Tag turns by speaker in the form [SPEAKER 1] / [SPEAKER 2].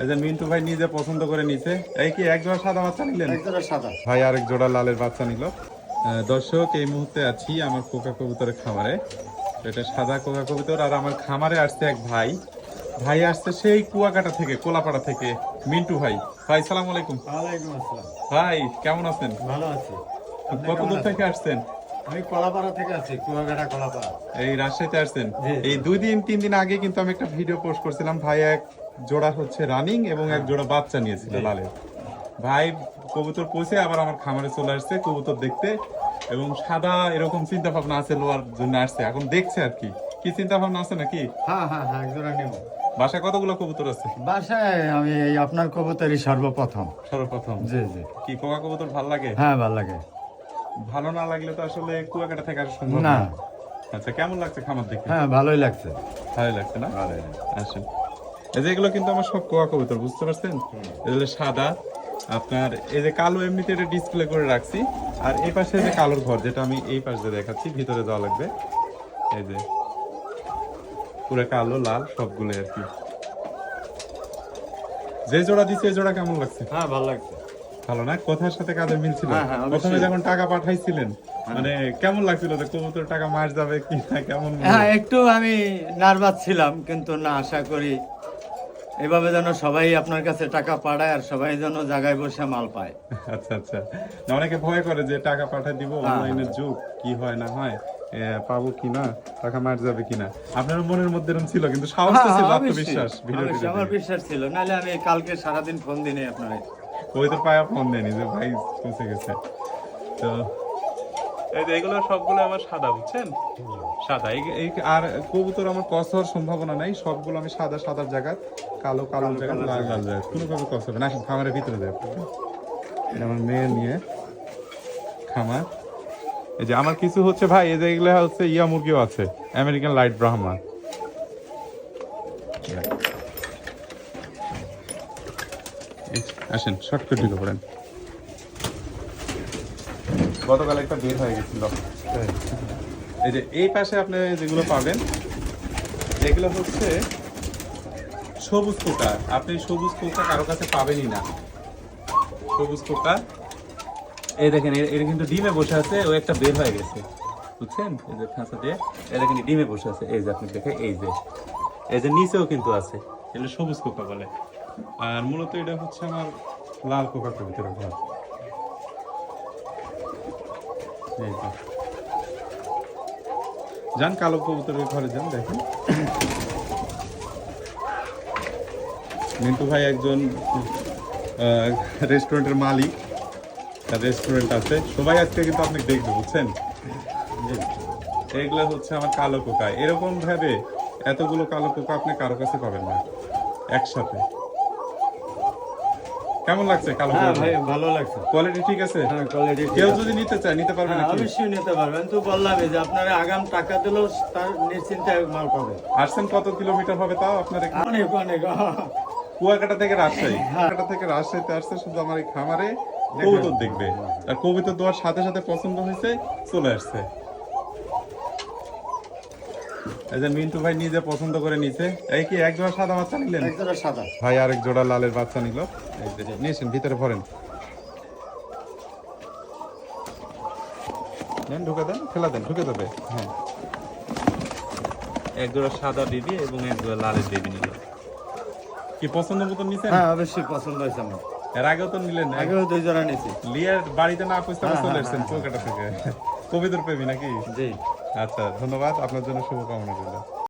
[SPEAKER 1] এই যে মিন্টু ভাই নিজে পছন্দ করে নিছে এই কি এক জোড়া সাদা বাচ্চা নিলেন?
[SPEAKER 2] সাদা।
[SPEAKER 1] ভাই আরেক জোড়া লালের বাচ্চা নিল। দর্শক এই মুহূর্তে আছি আমার কোকা কবুতরের খামারে। এটা সাদা কোকা কবুতর আর আমার খামারে আসছে এক ভাই। ভাই আসছে সেই কুয়াকাটা থেকে কোলাপাড়া থেকে। মিন্টু ভাই ভাই সালাম আলাইকুম। ভাই কেমন আছেন?
[SPEAKER 2] ভালো আছি। আপনি
[SPEAKER 1] কত
[SPEAKER 2] কেমন
[SPEAKER 1] দূর
[SPEAKER 2] আছেন?
[SPEAKER 1] থেকে আসছেন?
[SPEAKER 2] আমি কলাপাড়া থেকে আছি কুয়াকাটা কলাপাড়া।
[SPEAKER 1] এই রাজশাহীতে আসছেন? এই দুই দিন তিন দিন আগে কিন্তু আমি একটা ভিডিও পোস্ট করছিলাম। ভাই এক জোড়া হচ্ছে রানিং এবং এক জোড়া বাচ্চা নিয়েছিল লালের। ভাই কবুতর পৌঁছে আবার আমার খামারে চলে আসছে কবুতর দেখতে এবং সাদা এরকম চিন্তা ভাবনা আছে লোয়ার জন্য আসছে। এখন দেখছে আর কি। কি চিন্তা ভাবনা আছে নাকি?
[SPEAKER 2] হ্যাঁ হ্যাঁ হ্যাঁ নেব।
[SPEAKER 1] বাসায় কতগুলো কবুতর আছে?
[SPEAKER 2] বাসায় আমি এই আপনার কবুতরই সর্বপ্রথম।
[SPEAKER 1] সর্বপ্রথম?
[SPEAKER 2] জি জি।
[SPEAKER 1] কি কোকা কবুতর ভালো লাগে?
[SPEAKER 2] হ্যাঁ ভালো লাগে।
[SPEAKER 1] ভালো না লাগলে তো আসলে কুয়াকাটা থেকে আসা সম্ভব
[SPEAKER 2] না।
[SPEAKER 1] আচ্ছা কেমন লাগছে খামার দেখে
[SPEAKER 2] হ্যাঁ ভালোই লাগছে।
[SPEAKER 1] ভালো লাগছে না? আসেন। এই যে এগুলো কিন্তু আমার সব কোয়া কবুতর বুঝতে পারছেন? এগুলো সাদা আপনার এই যে কালো এমনিতে এটা ডিসপ্লে করে রাখছি। আর এই পাশে যে কালোর ঘর যেটা আমি এই পাশে দেখাচ্ছি ভিতরে যাওয়া লাগবে। এই যে পুরো কালো লাল সবগুলো আর কি। যে জোড়া দিচ্ছে এই জোড়া কেমন লাগছে?
[SPEAKER 2] হ্যাঁ ভালো লাগছে।
[SPEAKER 1] ভালো না? কথার সাথে কাজের মিল ছিল
[SPEAKER 2] হ্যাঁ, হ্যাঁ।
[SPEAKER 1] প্রথমে যখন টাকা পাঠাইছিলেন মানে কেমন লাগছিল যে কবুতর টাকা মাস যাবে কি না কেমন
[SPEAKER 2] হ্যাঁ? একটু আমি নার্ভাস ছিলাম কিন্তু না আশা করি এভাবে যেন সবাই আপনার কাছে টাকা পাঠায় আর সবাই যেন জায়গায় বসে মাল পায়।
[SPEAKER 1] আচ্ছা আচ্ছা। না, অনেকে ভয় করে যে টাকা পাঠাই দিব অনলাইনের যুগ কি হয় না হয় পাবো কি না টাকা মার যাবে কিনা আপনার মনের মধ্যে এরকম ছিল কিন্তু সাহস তো ছিল
[SPEAKER 2] হ্যাঁ,
[SPEAKER 1] আত্মবিশ্বাস ভিডিও
[SPEAKER 2] অবশ্যই, আমার বিশ্বাস ছিল। নাহলে আমি কালকে সারাদিন ফোন দিনে আপনার।
[SPEAKER 1] ওই তো পায়া ফোন দেয়নি যে ভাই পৌঁছে গেছে। তো এই যে এগুলো সবগুলো আমার সাদা বুঝছেন? সাদা। এই আর কবুতর আমার কস হওয়ার সম্ভাবনা নাই। সবগুলো আমি সাদা সাদার জায়গা কালো কালো জায়গা লাল লাল। জায়গা কোনোভাবে কস হবে না। খামারের ভিতরে যায় এটা আমার মেয়ে নিয়ে খামার। এই যে আমার কিছু হচ্ছে ভাই এই যে এগুলো হচ্ছে ইয়া মুরগিও আছে। American light Brahma. আসেন শর্টকাট ঢুকে পড়েন। গতকাল একটা বের হয়ে গেছিল। এই যে এই পাশে আপনি যেগুলো পাবেন এগুলো হচ্ছে সবুজ কোকা আপনি সবুজ কোকা কারও কাছে পাবেনই না। সবুজ কোকা এই দেখেন এটা কিন্তু ডিমে বসে আছে, ও একটা বের হয়ে গেছে। বুঝছেন? এই যে খাঁচা দিয়ে এটা কিন্তু ডিমে বসে আছে। এই যে আপনি দেখে, এই যে। এই যে নিচেও কিন্তু আছে। এটা সবুজ কোকা বলে। আর মূলত এটা হচ্ছে আমার লাল কোকা কবিতার ঘর যান, কালো কবুতরের ঘরে যান, দেখেন। মিন্টু ভাই একজন রেস্টুরেন্টের মালিক। তার রেস্টুরেন্ট আছে। সবাই আজকে কিন্তু আপনি দেখবে, বুঝছেন? এগুলো হচ্ছে আমার কালো কোকা। এরকম ভাবে এতগুলো কালো কোকা আপনি কারও কাছে পাবেন না, একসাথে। কেমন লাগছে কালো
[SPEAKER 2] হ্যাঁ ভাই ভালো লাগছে।
[SPEAKER 1] কোয়ালিটি ঠিক আছে?
[SPEAKER 2] হ্যাঁ কোয়ালিটি
[SPEAKER 1] কেউ যদি নিতে চায় নিতে পারবে
[SPEAKER 2] হ্যাঁ, অবশ্যই নিতে পারবেন। তো বললাম যে আপনারা আগাম টাকা দিলেও তার নিশ্চিন্তে মাল পাবে।
[SPEAKER 1] আসছেন কত কিলোমিটার হবে তাও আপনার
[SPEAKER 2] অনেক অনেক।
[SPEAKER 1] কুয়াকাটা থেকে রাজশাহী। কুয়াকাটা থেকে রাজশাহীতে আসছে শুধু আমার এই খামারে কবুতর দেখবে। আর কবুতর দেওয়ার সাথে সাথে পছন্দ হয়েছে চলে আসছে। এই যে মিন্টু ভাই নিজে পছন্দ করে নিছে। এই কি এক জোড়া সাদা বাচ্চা নিলেন?
[SPEAKER 2] একজোড়া সাদা।
[SPEAKER 1] ভাই আরেক জোড়া লালের বাচ্চা নিল। এই যে নিয়েছেন ভিতরে ভরেন। নেন ঢুকে দেন ফেলা দেন ঢুকে দেবে হ্যাঁ। এক জোড়া সাদা দিবি এবং এক জোড়া লালের দিবি নিল। কি পছন্দ মতো নিছেন?
[SPEAKER 2] হ্যাঁ অবশ্যই পছন্দ হয়েছে আমার।
[SPEAKER 1] এর আগেও তো নিলেন
[SPEAKER 2] আগেও দুই জোড়া নিয়েছি
[SPEAKER 1] লিয়ার বাড়িতে না পৌঁছতে
[SPEAKER 2] হ্যাঁ,
[SPEAKER 1] চলে
[SPEAKER 2] হ্যাঁ,
[SPEAKER 1] এসেছেন
[SPEAKER 2] হ্যাঁ,
[SPEAKER 1] কলকাতা থেকে। কবিতর প্রেমী নাকি?
[SPEAKER 2] জি।
[SPEAKER 1] আচ্ছা ধন্যবাদ। আপনার জন্য শুভকামনা রইল।